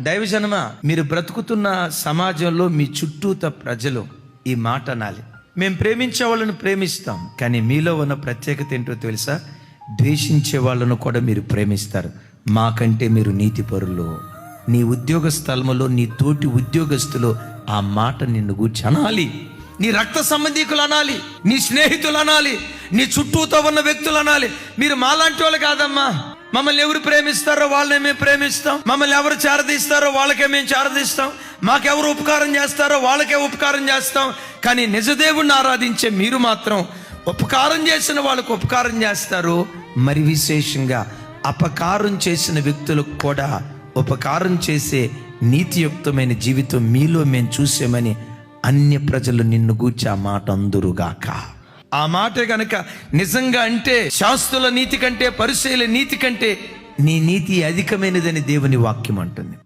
దైవజనమ మీరు బ్రతుకుతున్న సమాజంలో మీ చుట్టూత ప్రజలు ఈ మాట అనాలి. మేము ప్రేమించే వాళ్ళను ప్రేమిస్తాం కానీ మీలో ఉన్న ప్రత్యేకత ఏంటో తెలుసా? ద్వేషించే వాళ్ళను కూడా మీరు ప్రేమిస్తారు. మాకంటే మీరు నీతిపరులు. నీ ఉద్యోగ స్థలములో నీ తోటి ఉద్యోగస్తులు ఆ మాట నిన్ను గూర్చి అనాలి. నీ రక్త సంబంధీకులు అనాలి నీ స్నేహితులు అనాలి నీ చుట్టూతో ఉన్న వ్యక్తులు అనాలి. మీరు మాలాంటి వాళ్ళు కాదమ్మా. మమ్మల్ని ఎవరు ప్రేమిస్తారో వాళ్ళనే మేము ప్రేమిస్తాం. మమ్మల్ని ఎవరు చేరదీస్తారో వాళ్ళకే మేము చేరదీస్తాం. మాకెవరు ఉపకారం చేస్తారో వాళ్ళకే ఉపకారం చేస్తాం. కానీ నిజదేవుణ్ణి ఆరాధించే మీరు మాత్రం ఉపకారం చేసిన వాళ్ళకు ఉపకారం చేస్తారు. మరి విశేషంగా అపకారం చేసిన వ్యక్తులకు కూడా ఉపకారం చేసే నీతియుక్తమైన జీవితం మీలో మేము చూసామని అన్య ప్రజలు నిన్ను గూర్చి ఆ మాట అందురుగాక. ఆ మాట గనక నిజంగా అంటే శాస్త్రుల నీతి కంటే పరిశీల నీతి కంటే నీ నీతి అధికమైనదని దేవుని వాక్యం అంటుంది.